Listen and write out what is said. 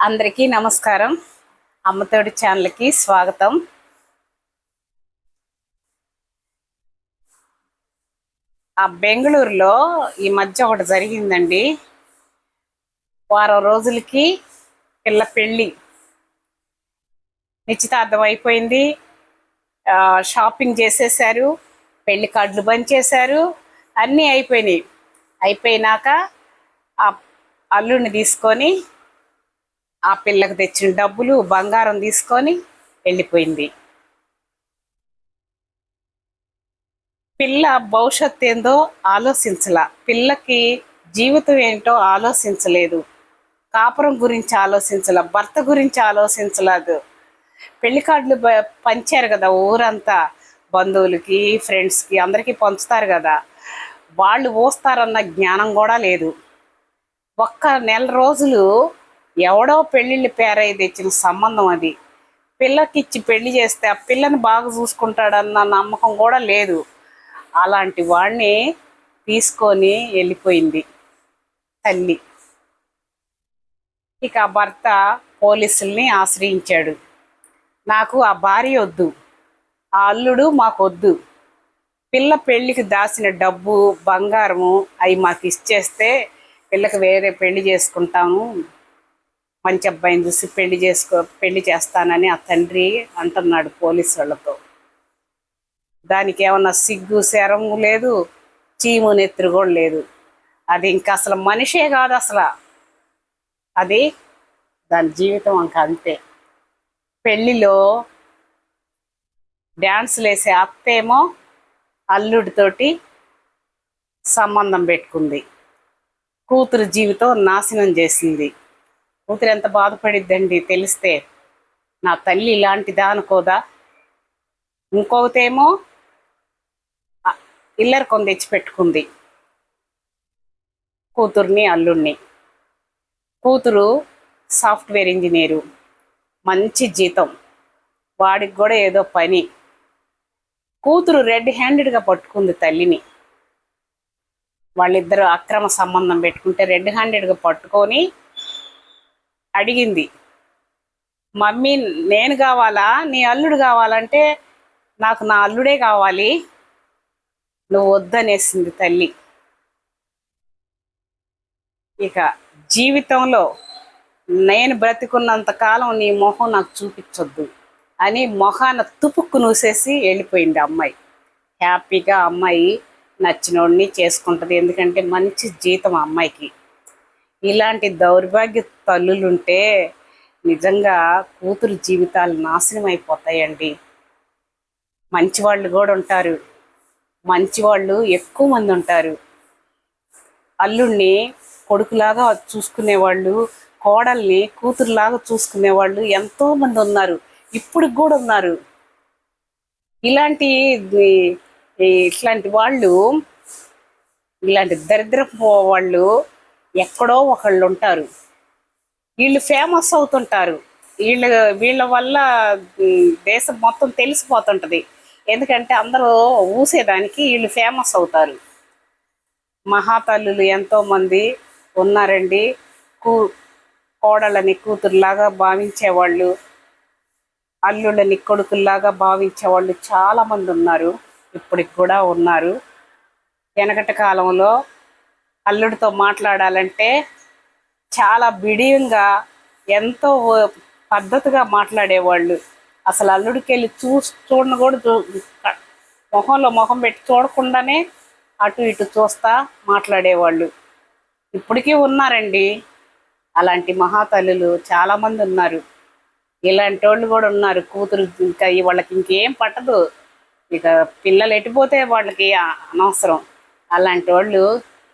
అందరికీ నమస్కారం. అమ్మతోడి ఛానల్కి స్వాగతం. ఆ బెంగళూరులో ఈ మధ్య ఒకటి జరిగిందండి. వారం రోజులకి పిల్ల పెళ్ళి నిశ్చితార్థం అయిపోయింది. షాపింగ్ చేసేసారు పెళ్ళి కార్డులు బంద్ చేశారు అన్నీ అయిపోయినాయి. అయిపోయినాక అల్లుడిని తీసుకొని ఆ పిల్లకు తెచ్చిన డబ్బులు బంగారం తీసుకొని వెళ్ళిపోయింది. పిల్ల భవిష్యత్తు ఏందో ఆలోచించలా. పిల్లకి జీవితం ఏంటో ఆలోచించలేదు. కాపురం గురించి ఆలోచించలా భర్త గురించి ఆలోచించలేదు పెళ్ళి కార్డులు పంచారు కదా ఊరంతా. బంధువులకి ఫ్రెండ్స్కి అందరికీ పంచుతారు కదా. వాళ్ళు పోస్తారన్న జ్ఞానం కూడా లేదు. ఒక్క నెల రోజులు ఎవడో పెళ్ళిళ్ళు పేరై తెచ్చిన సంబంధం అది. పిల్లకిచ్చి పెళ్ళి చేస్తే ఆ పిల్లని బాగా చూసుకుంటాడన్న నమ్మకం కూడా లేదు. అలాంటి వాడిని తీసుకొని వెళ్ళిపోయింది తల్లి. ఇక ఆ భర్త పోలీసుల్ని ఆశ్రయించాడు. నాకు ఆ భార్య వద్దు ఆ అల్లుడు మాకు వద్దు పిల్ల పెళ్ళికి దాచిన డబ్బు బంగారము అవి మాకు ఇచ్చేస్తే పిల్లకి వేరే పెళ్ళి చేసుకుంటాము. మంచి అబ్బాయిని చూసి పెళ్ళి చేసుకో పెళ్ళి చేస్తానని ఆ తండ్రి అంటున్నాడు పోలీసు వాళ్ళతో దానికి ఏమన్నా సిగ్గు శరము లేదు చీము నెత్తురు కూడా లేదు. అది ఇంకా అసలు మనిషే కాదు అసలు. అది దాని జీవితం ఇంకా అంతే. పెళ్ళిలో డ్యాన్సులు వేసే అత్తేమో అల్లుడితోటి సంబంధం పెట్టుకుంది. కూతురు జీవితం నాశనం చేసింది. కూతురు ఎంత బాధపడిద్దండి తెలిస్తే. నా తల్లి ఇలాంటిదా అనుకోదా? ఇంకొకతేమో ఇల్లర్ ఇల్లరి కొంద పెట్టుకుంది కూతుర్ని అల్లుడిని కూతురు సాఫ్ట్వేర్ ఇంజనీరు. మంచి జీతం. వాడికి కూడా ఏదో పని. కూతురు రెడ్ హ్యాండెడ్గా పట్టుకుంది తల్లిని. వాళ్ళిద్దరు అక్రమ సంబంధం పెట్టుకుంటే రెడ్ హ్యాండెడ్గా పట్టుకొని అడిగింది. మమ్మీ నేను కావాలా? నీ అల్లుడు కావాలంటే నాకు నా అల్లుడే కావాలి. నువ్వు వద్దనేసింది తల్లి. ఇక జీవితంలో నేను బ్రతికున్నంత కాలం నీ మొహం నాకు చూపించొద్దు అని మొహాన తుపుక్కు నూసేసి వెళ్ళిపోయింది అమ్మాయి. హ్యాపీగా అమ్మాయి నచ్చినోడిని చేసుకుంటుంది. ఎందుకంటే మంచి జీతం ఆ అమ్మాయికి. ఇలాంటి దౌర్భాగ్య తల్లులుంటే నిజంగా కూతురు జీవితాలు నాశనం అయిపోతాయండి మంచి వాళ్ళు కూడా ఉంటారు. మంచి వాళ్ళు ఎక్కువ మంది ఉంటారు. అల్లుడిని కొడుకులాగా చూసుకునే వాళ్ళు కోడల్ని కూతురులాగా చూసుకునే వాళ్ళు ఎంతో మంది ఉన్నారు. ఇప్పుడు కూడా ఉన్నారు. ఇలాంటి ఇట్లాంటి వాళ్ళు ఇలాంటి దరిద్రపు వాళ్ళు ఎక్కడో ఒకళ్ళు ఉంటారు వీళ్ళు ఫేమస్ అవుతుంటారు. వీళ్ళ వీళ్ళ వల్ల దేశం మొత్తం తెలిసిపోతుంటుంది. ఎందుకంటే అందరూ ఊసేదానికి వీళ్ళు ఫేమస్ అవుతారు. మహాతల్లులు ఎంతోమంది ఉన్నారండి. కూ కోడళ్ళని కూతురులాగా భావించేవాళ్ళు అల్లుళ్ళని కొడుకుల్లాగా భావించేవాళ్ళు చాలామంది ఉన్నారు. ఇప్పటికి కూడా ఉన్నారు. వెనకటి కాలంలో అల్లుడితో మాట్లాడాలంటే చాలా బిడియంగా ఎంతో పద్ధతిగా మాట్లాడేవాళ్ళు. అసలు అల్లుడికి వెళ్ళి చూ చూడను కూడా చూ మొహంలో మొహం పెట్టి చూడకుండానే అటు ఇటు చూస్తా మాట్లాడేవాళ్ళు. ఇప్పటికీ ఉన్నారండి. అలాంటి మహాతల్లులు చాలామంది ఉన్నారు. ఇలాంటి వాళ్ళు కూడా ఉన్నారు. కూతురు ఇంకా వాళ్ళకి ఇంకేం పట్టదు. ఇక పిల్లలు ఎట్టిపోతే వాళ్ళకి అనవసరం. అలాంటి వాళ్ళు